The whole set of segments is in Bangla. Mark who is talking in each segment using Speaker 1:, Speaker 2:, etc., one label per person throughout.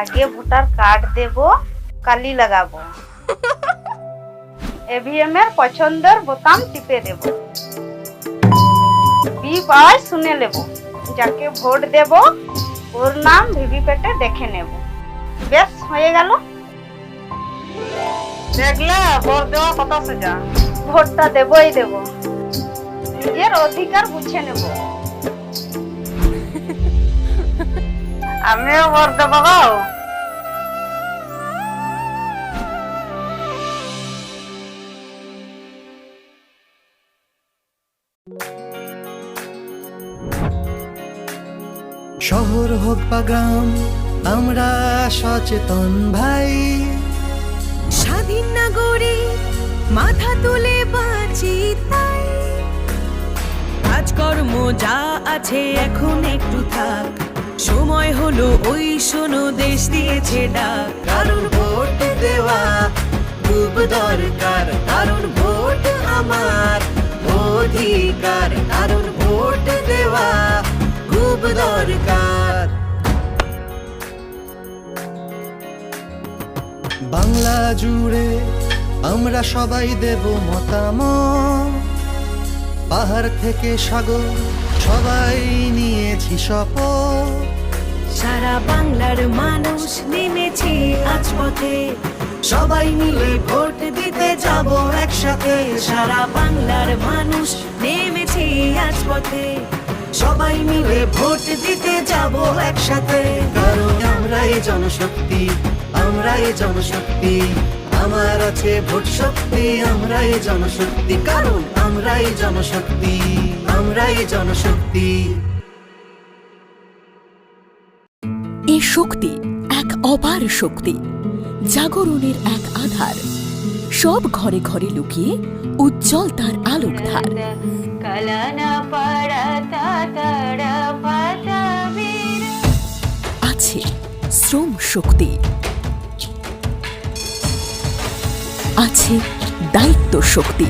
Speaker 1: আগে ভোটার কার্ড দেব কালি লাগাবো। এভিএম এর পছন্দের বোতাম টিপে দেব। বিপ আওয়াজ শুনে নেব। যাকে ভোট দেব ওর নাম ভিভিপ্যাটে দেখে নেব। বেশ হয়ে গেল। দেখলে ভোট দেওয়া কত সোজা ভোটটা দেবই দেব। নিজের অধিকার বুঝে নেব। আমিও ভোট দেবো
Speaker 2: শহর হোক বা গ্রাম, আমরা সচেতন ভাই।
Speaker 3: স্বাধীন নাগরিক মাথা তুলে বাঁচি তাই। কাজকর্ম যা আছে এখন একটু থাক। সময় হলো ওই শোনো, দেশ দিয়েছে ডাক।
Speaker 2: কারণ ভোট দেওয়া খুব দরকার। কারণ ভোট আমার অধিকার। কারণ ভোট দেওয়া দরকার। বাংলা জুড়ে আমরা সবাই দেব মতামত। পাহাড় থেকে সাগর সবাই নিয়েছি শপথ।
Speaker 3: সারা বাংলার মানুষ নেমেছি আজ পথে।
Speaker 2: সবাই মিলে ভোট দিতে যাব একসাথে।
Speaker 3: সারা বাংলার মানুষ নেমেছি আজ পথে।
Speaker 2: সবাই মিলে ভোট দিতে যাব একসাথে। কারণ আমরাই জনশক্তি আমরাই জনশক্তি। আমার আছে ভোট শক্তি আমরাই জনশক্তি। কারণ আমরাই জনশক্তি আমরাই জনশক্তি।
Speaker 4: এ শক্তি এক অপার শক্তি জাগরণের এক আধার। সব ঘরে ঘরে লুকিয়ে উজ্জ্বল তার আলোক ধার শক্তি। আছে দায়িত্ব শক্তি।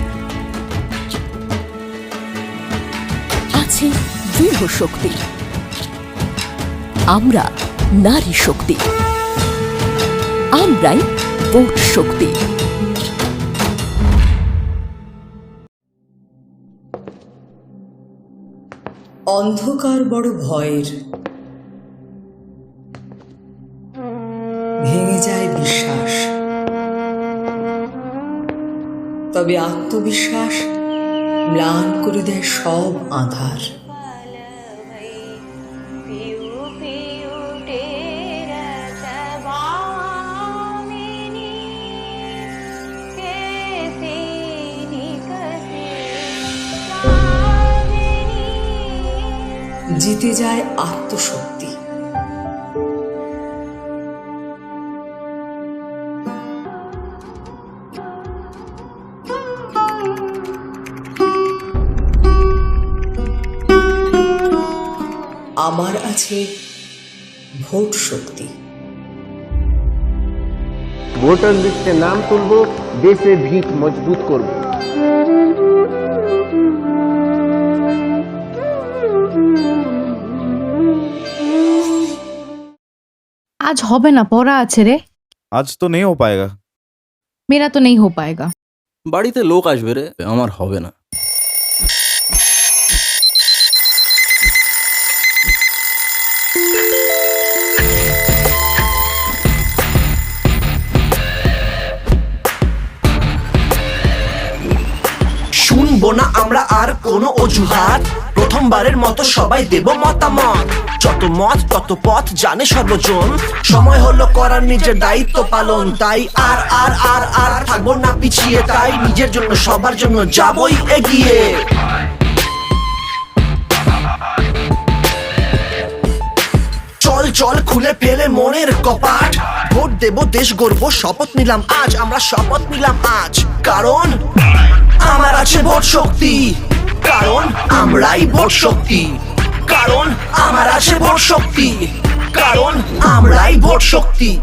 Speaker 4: আছে দৃঢ় শক্তি। আমরা নারী শক্তি। আমরাই ভোট শক্তি।
Speaker 5: অন্ধকার বড় ভয়ের ভেঙে যায় বিশ্বাস। তবে আত্মবিশ্বাস ম্লান করে দেয় সব আধার। জিতে যায় আত্মশক্তি। আমার আছে ভোট শক্তি
Speaker 6: ভোটার লিস্টে নাম তুলব দেশে ভিত মজবুত করব
Speaker 7: आज হবে না পড়া আছে রে
Speaker 8: आज तो नहीं हो पाएगा
Speaker 7: मेरा तो नहीं हो पाएगा
Speaker 9: বাড়িতে লোক আসবে রে আমার হবে না
Speaker 2: আমরা আর কোনো অজুহাত। প্রথমবারের মতো সবাই দেব মতামত। যত মত, তত পথ জানে সর্বজন। সময় হলো করার, নিজের দায়িত্ব পালন। তাই আর আর আর আর থাকব না পিছিয়ে। তাই নিজের জন্য, সবার জন্য যাবই এগিয়ে। চল চল, খুলে ফেলে মনের কপাট। ভোট দেব, দেশ গর্ব শপথ নিলাম আজ। আমরা শপথ নিলাম আজ। কারণ আমার আছে ভোট শক্তি। কারণ আমরাই ভোট শক্তি। কারণ আমার আছে বট শক্তি। কারণ আমরাই ভোট শক্তি।